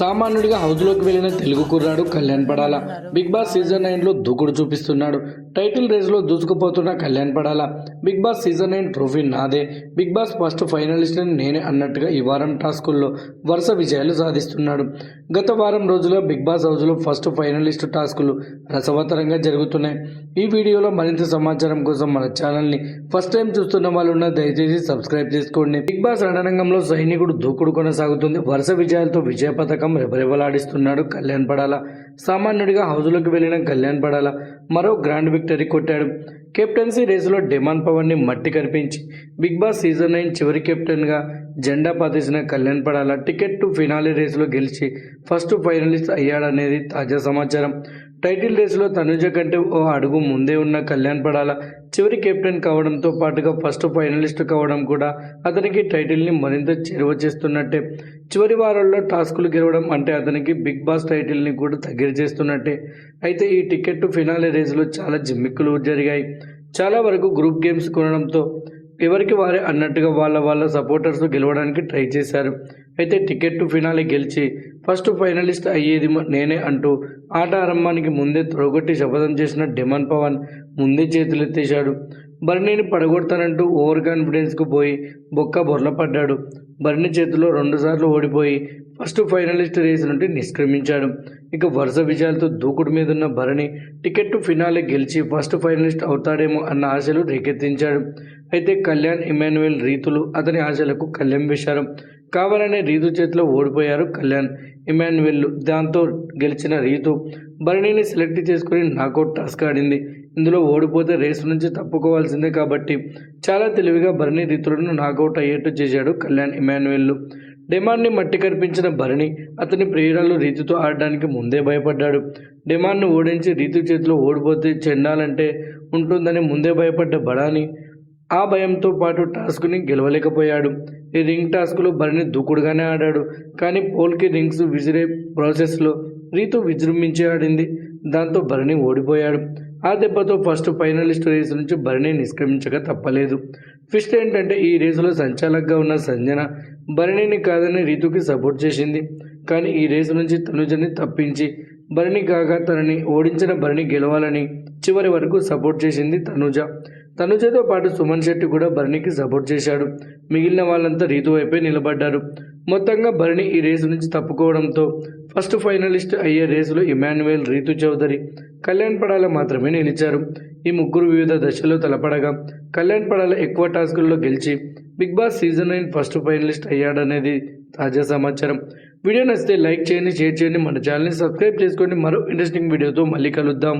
సామాన్యుడిగా హౌస్లోకి వెళ్ళిన తెలుగు కుర్రాడు Kalyan Padala. Big boss season నైన్లో దూకుడు చూపిస్తున్నాడు. టైటిల్ రేస్లో దూసుకుపోతున్న Kalyan Padala. Big boss season nine trophy నాదే. బిగ్ బాస్ ఫస్ట్ ఫైనలిస్ట్ నేనే అన్నట్టుగా ఈ వారం టాస్కుల్లో వరుస విజయాలు సాధిస్తున్నాడు. గత వారం రోజుల్లో బిగ్ బాస్ హౌస్లో ఫస్ట్ ఫైనలిస్ట్ టాస్కులు రసవతరంగా జరుగుతున్నాయి. ఈ వీడియోలో మరింత సమాచారం కోసం మన ఛానల్ని ఫస్ట్ టైం చూస్తున్న వాళ్ళు ఉన్న దయచేసి సబ్స్క్రైబ్ చేసుకోండి. బిగ్ బాస్ రణరంగంలో సైనికుడు దూకుడు కొనసాగుతుంది. వరుస విజయాలతో విజయ పథకం రెబరెబలాడిస్తున్నాడు కళ్యాణ్ పడాల. సామాన్యుడిగా హౌస్లోకి వెళ్ళిన కళ్యాణ్ పడాల. మరో గ్రాండ్ విక్టరీ కొట్టాడు. కెప్టెన్సీ రేసులో డెమాన్ పవర్ని మట్టి కనిపించి బిగ్ బాస్ సీజన్ నైన్ చివరి కెప్టెన్గా జెండా పాతేసిన Kalyan Padala ticket to finale రేసులో గెలిచి ఫస్ట్ ఫైనలిస్ట్ అయ్యాడనేది తాజా సమాచారం. టైటిల్ రేసులో తనుజ కంటే ఓ అడుగు ముందే ఉన్న కళ్యాణ్ పడాల చివరి కెప్టెన్ కావడంతో పాటుగా ఫస్ట్ ఫైనలిస్ట్ కావడం కూడా అతనికి టైటిల్ని మరింత చేరువ చేస్తున్నట్టే. చివరి వారాల్లో టాస్కులు గెలవడం అంటే అతనికి బిగ్ బాస్ టైటిల్ని కూడా దగ్గర చేస్తున్నట్టే. అయితే ఈ టికెట్ ఫినాలే రేసులో చాలా జిమ్మిక్కులు జరిగాయి. చాలా వరకు గ్రూప్ గేమ్స్ కొనడంతో ఎవరికి వారే అన్నట్టుగా వాళ్ళ వాళ్ళ సపోర్టర్స్ గెలవడానికి ట్రై చేశారు. అయితే టికెట్ టు ఫినాలే గెలిచి ఫస్ట్ ఫైనలిస్ట్ అయ్యేది నేనే అంటూ ఆట ఆరంభానికి ముందే త్రోగొట్టి శపథం చేసిన డెమన్ పవన్ ముందే చేతులెత్తేశాడు. బర్నీని పడగొడతానంటూ ఓవర్ కాన్ఫిడెన్స్కు పోయి బొక్క బొర్ల పడ్డాడు. బర్నీ చేతిలో రెండుసార్లు ఓడిపోయి ఫస్ట్ ఫైనలిస్ట్ రేస్ నుండి నిష్క్రమించాడు. ఇక వరుస విజయాలతో దూకుడు మీదున్న భరణి టికెట్ టు ఫినాలే గెలిచి ఫస్ట్ ఫైనలిస్ట్ అవుతాడేమో అన్న ఆశలు రేకెత్తించాడు. అయితే కళ్యాణ్ ఇమాన్యుయల్ రీతులు అతని ఆశలకు కళ్యాణ్ వేశారు. కావాలనే రీతు చేతిలో ఓడిపోయారు కళ్యాణ్. ఇమాన్యుయల్ దాంతో గెలిచిన రీతు భరణిని సెలెక్ట్ చేసుకుని నాకౌట్ టాస్క్ ఆడింది. ఇందులో ఓడిపోతే రేసు నుంచి తప్పుకోవాల్సిందే కాబట్టి చాలా తెలివిగా భరణి రీతులను నాకౌట్ అయ్యేట్టు చేశాడు కళ్యాణ్ ఇమాన్యుయల్ డిమాండ్ని మట్టి కనిపించిన భరణి అతని ప్రియురాలు రీతితో ఆడడానికి ముందే భయపడ్డాడు. డిమాండ్ను ఓడించి రీతు చేతిలో ఓడిపోతే చెండాలంటే ఉంటుందని ముందే భయపడ్డ బడాని ఆ భయంతో పాటు టాస్క్ని గెలవలేకపోయాడు. ఈ రింగ్ టాస్క్లో బరిని దూకుడుగానే ఆడాడు. కానీ పోల్కి రింగ్స్ విసిరే ప్రాసెస్లో రీతు విజృంభించి ఆడింది. దాంతో భరణి ఓడిపోయాడు. ఆ దెబ్బతో ఫస్ట్ ఫైనలిస్ట్ రేసు నుంచి బరిని నిష్క్రమించక తప్పలేదు. ఫిస్ట్ ఏంటంటే ఈ రేసులో సంచాలకుగా ఉన్న సంజన బరిణిని కాదని రీతుకి సపోర్ట్ చేసింది. కానీ ఈ రేసు నుంచి తనుజని తప్పించి బరిణి కాగా తనని ఓడించిన బరిణి గెలవాలని చివరి వరకు సపోర్ట్ చేసింది తనుజ. తనుజతో పాటు సుమన్ శెట్టి కూడా భరణికి సపోర్ట్ చేశాడు. మిగిలిన వాళ్ళంతా రీతు వైపే నిలబడ్డారు. మొత్తంగా భరణి ఈ రేసు నుంచి తప్పుకోవడంతో ఫస్ట్ ఫైనలిస్ట్ అయ్యే రేసులో ఇమాన్యుయల్ రీతు చౌదరి కళ్యాణ్ పడాల మాత్రమే నిలిచారు. ఈ ముగ్గురు వివిధ దశల్లో తలపడగా కళ్యాణ్ పడాల ఎక్కువ టాస్కుల్లో గెలిచి big boss season nine first finalist అయ్యాడనేది తాజా సమాచారం. వీడియో నచ్చితే లైక్ చేయండి షేర్ చేయండి. మన ఛానల్ని సబ్స్క్రైబ్ చేసుకోండి. మరో ఇంట్రెస్టింగ్ వీడియోతో మళ్ళీ కలుద్దాం.